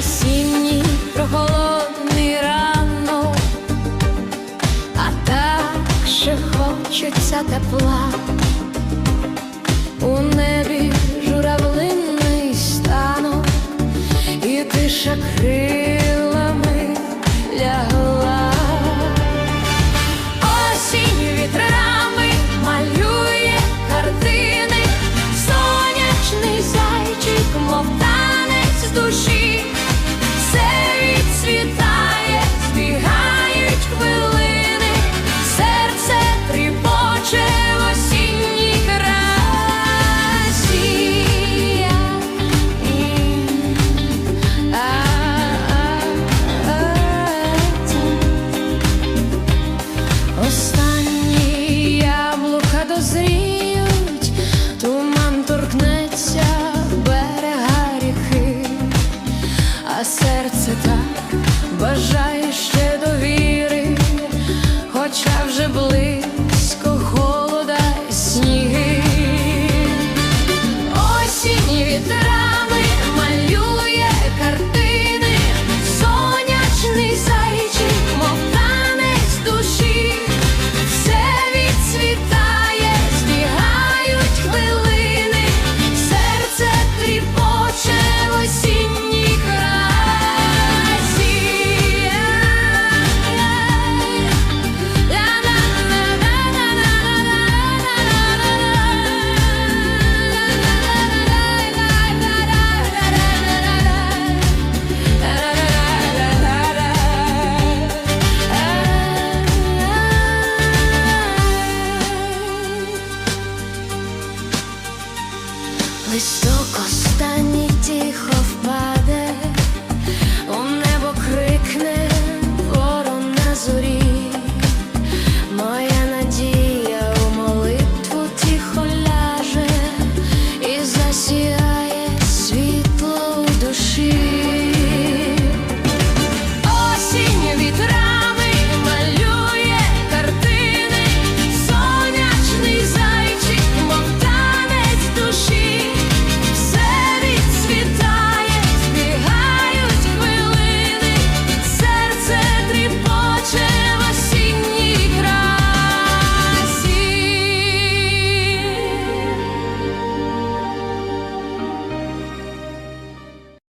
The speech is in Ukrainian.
осінній прохолодний ранок, а так ще хочеться тепла. У небі журавлиний станок, і тиша крилами серце так бажає ще довіри, хоча вже близько. So.